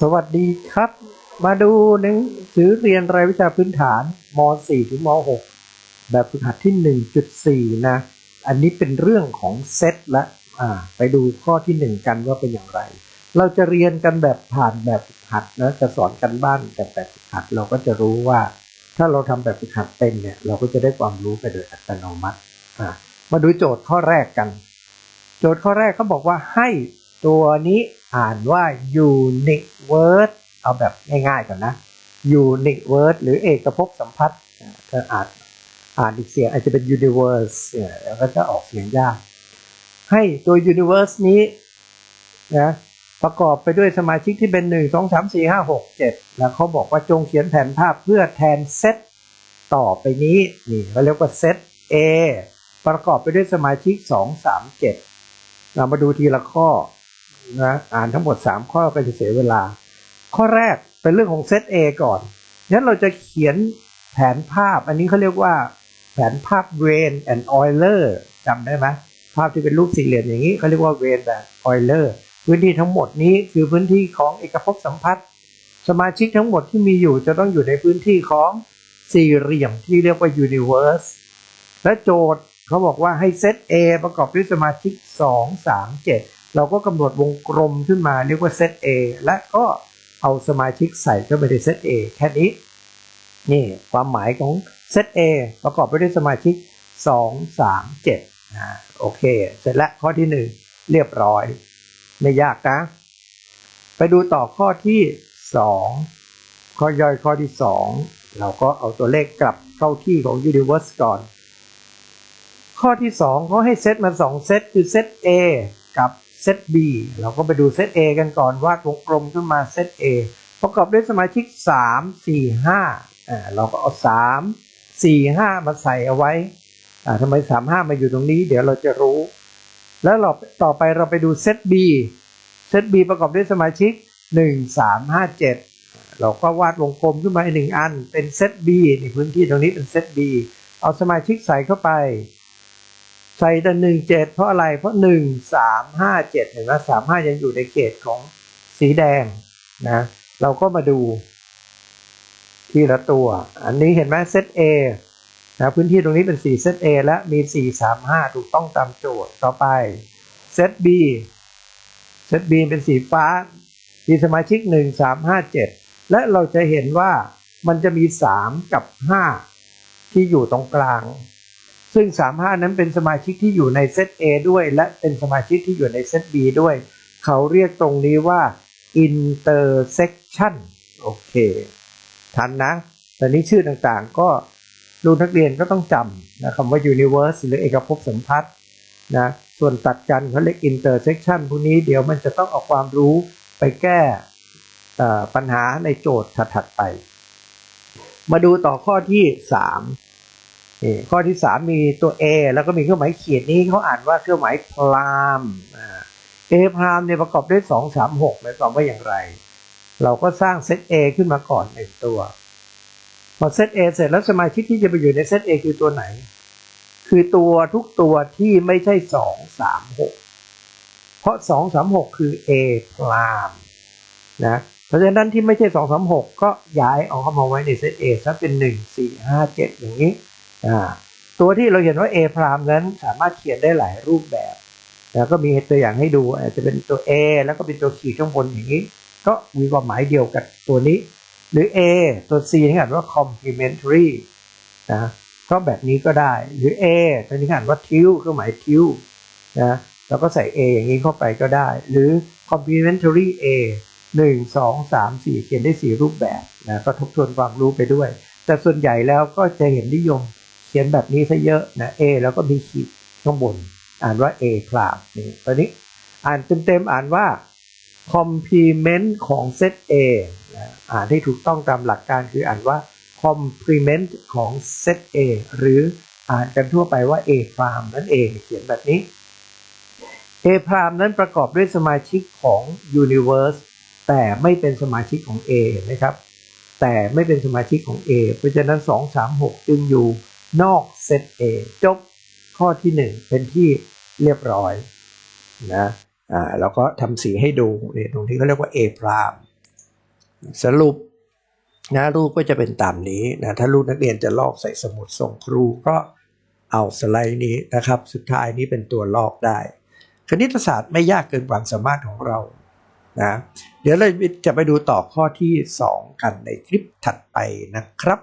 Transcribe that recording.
สวัสดีครับ มาดูหนังสือเรียนรายวิชาพื้นฐานม .4 ถึงม .6 แบบฝึกหัดที่ 1.4 นะ อันนี้เป็นเรื่องของเซตละอ่าไปดูข้อที่ 1 กันว่าเป็นอย่างไร เราจะเรียนกันแบบผ่านแบบฝึกหัดนะจะสอนกันบ้านแบบแบบฝึกหัดเราก็จะรู้ว่า ถ้าเราทำแบบฝึกหัดเป็นเนี่ยเราก็จะได้ความรู้ไปโดยอัตโนมัติอ่ามาดูโจทย์ข้อแรกกัน โจทย์ข้อแรกเขาบอกว่าให้ตัวนี้ อ่านว่า unique word เอาแบบง่ายๆก่อนนะ unique word หรือเอกภพสัมพัทธ์อ่าถ้าอ่านอ่านอีกเสียงอาจจะเป็น universe เนี่ยแล้วก็จะออกเสียงยาก ให้ตัว universe นี้นะประกอบไปด้วยสมาชิกที่เป็น 1 2 3 4 5 6 7 แล้วเขาบอกว่าจงเขียนแผนภาพเพื่อแทนเซตต่อไปนี้นี่เขาเรียกว่าเซต A ประกอบไปด้วยสมาชิก 2 3 7 เรามาดูทีละข้อ นะอ่านทั้งหมด 3 ข้อก็จะเสียเวลา ข้อแรกเป็นเรื่องของเซต A ก่อนงั้นเราจะเขียนแผนภาพ อันนี้เขาเรียกว่าแผนภาพ Wayne and Euler จำได้ไหมภาพที่เป็นรูปสี่เหลี่ยมอย่างนี้เขาเรียกว่า Wayne and Euler พื้นที่ทั้งหมดนี้คือพื้นที่ของเอกภพสัมพัทธ์สมาชิกทั้งหมดที่มีอยู่จะต้องอยู่ในพื้นที่ของสี่เหลี่ยมที่เรียกว่า universe และโจทย์เขาบอกว่าให้เซต A ประกอบด้วยสมาชิก 2 3 7 เราก็กำหนดวงกลมขึ้นมาเรียกว่าเซต A และก็เอาสมาชิกใส่เข้าไปในเซต A แค่นี้ นี่ความหมายของเซต A ประกอบไปด้วยสมาชิก 2 3 7นะโอเค เสร็จแล้วข้อที่ 1 เรียบร้อย ไม่ยากนะ ไปดูต่อข้อที่ 2 ข้อย่อยข้อที่ 2 เราก็เอาตัวเลขกลับเข้าที่ของ Universe ก่อน ข้อที่ 2เขาให้เซตมา 2 เซตคือเซต A กับ เซต B เราก็ไปดูเซต A กันก่อนวาดวงกลมขึ้นมาเซต A ประกอบด้วยสมาชิก 3 4 5อ่าเราก็เอา 3 4 5 มาใส่เอาไว้อ่าทำไม 3 5 มาอยู่ตรงนี้ เดี๋ยวเราจะรู้ แล้วเราต่อไปเราไปดูเซต B เซต B ประกอบด้วยสมาชิก 1 3 5 7 เราก็วาดวงกลมขึ้นมาอีกหนึ่งอันเป็นเซต B ในพื้นที่ตรงนี้เป็นเซต B เอาสมาชิกใส่เข้าไป ใส่แต่หนึ่งเจ็ดเพราะอะไรเพราะหนึ่งสามห้าเจ็ดเห็นไหมสามห้ายังอยู่ในเกตของสีแดงนะเราก็มาดูทีละตัว อันนี้เห็นไหมเซต A นะพื้นที่ตรงนี้เป็น4เซต A และมี4 3 5 ถูกต้องตามโจทย์ต่อไปเซต B เซต B เป็นสีฟ้า มีสมาชิก 1 3 5 7 และเราจะเห็นว่ามันจะมี 3 กับ 5 ที่อยู่ตรงกลาง ซึ่ง 35 นั้นเป็นสมาชิกที่อยู่ในเซต A ด้วย และเป็นสมาชิกที่อยู่ในเซต B ด้วย เขาเรียกตรงนี้ว่า intersection โอเค ทันนะแต่นี้ชื่อต่างๆ ก็ลูกนักเรียนก็ต้องจำนะคำว่า universe หรือเอกภพสัมพัทธ์นะ ส่วนตัดกันเขาเรียก intersection พวกนี้เดี๋ยวมันจะต้องเอาความรู้ไปแก้ปัญหาในโจทย์ถัดๆไป มาดูต่อข้อที่ 3 นี่ข้อที่ 3 มีตัว A แล้วก็มีเครื่องหมายขีดนี้เขาอ่านว่าเครื่องหมายพรามเอพรามเนี่ยประกอบด้วย2 3 6หมายความว่าอย่างไร เราก็สร้างเซต A ขึ้นมาก่อนหนึ่งตัว พอเซต A เสร็จแล้วสมาชิกที่จะไปอยู่ในเซต A คือตัวไหน คือตัวทุกตัวที่ไม่ใช่ 2 3 6 เพราะ 2 3 6 คือ A พรามนะเพราะฉะนั้นที่ไม่ใช่ 2 3 6 ก็ย้ายเอาเข้ามาไว้ในเซต A ซะเป็น 1 4 5 7 อย่างนี้ ตัวที่เราเห็นว่า A พรามนั้นสามารถเขียนได้หลายรูปแบบแล้วก็มีตัวอย่างให้ดูอาจจะเป็นตัว A แล้วก็เป็นตัวขีดข้างบนอย่างนี้ ก็มีความหมายเดียวกับตัวนี้ หรือ A ตัว C ที่อ่านว่า complementary นะก็แบบนี้ก็ได้หรือ A ตัวนี้อ่านว่า till เครื่อหมาย til นะแล้วก็ใส่ A อย่างนี้เข้าไปก็ได้ หรือ complementary A 1 2 3 4 เขียนได้ 4 รูปแบบนะก็ทบทวนความรู้ไปด้วย แต่ส่วนใหญ่แล้วก็จะเห็นนิยม เขียนแบบนี้ซะเยอะนะ A แล้วก็มีขีดข้างบน อ่านว่า A พรามนี่ตอนนี้อ่านเต็มๆอ่านว่า complement ของเซต A นะอ่านให้ถูกต้องตามหลักการคืออ่านว่า complement ของเซต A หรืออ่านกันทั่วไปว่า A พรามนั่นเองเขียนแบบนี้ A พรามนั้นประกอบด้วยสมาชิกของ universe แต่ไม่เป็นสมาชิกของ A นะครับ แต่ไม่เป็นสมาชิกของ A เพราะฉะนั้น 2 3 6 จึงอยู่ นอกเซต A จบข้อที่ 1 เป็นที่เรียบร้อยนะอ่าเราก็ทำสีให้ดูเนี่ยตรงที่เขาเรียกว่า A พรามสรุปนะรูปก็จะเป็นตามนี้นะถ้าลูกนักเรียนจะลอกใส่สมุดส่งครูก็เอาสไลด์นี้นะครับ สุดท้ายนี้เป็นตัวลอกได้ คณิตศาสตร์ไม่ยากเกินความสามารถของเรานะเดี๋ยวเราจะไปดูต่อข้อที่ 2 กันในคลิปถัดไปนะครับ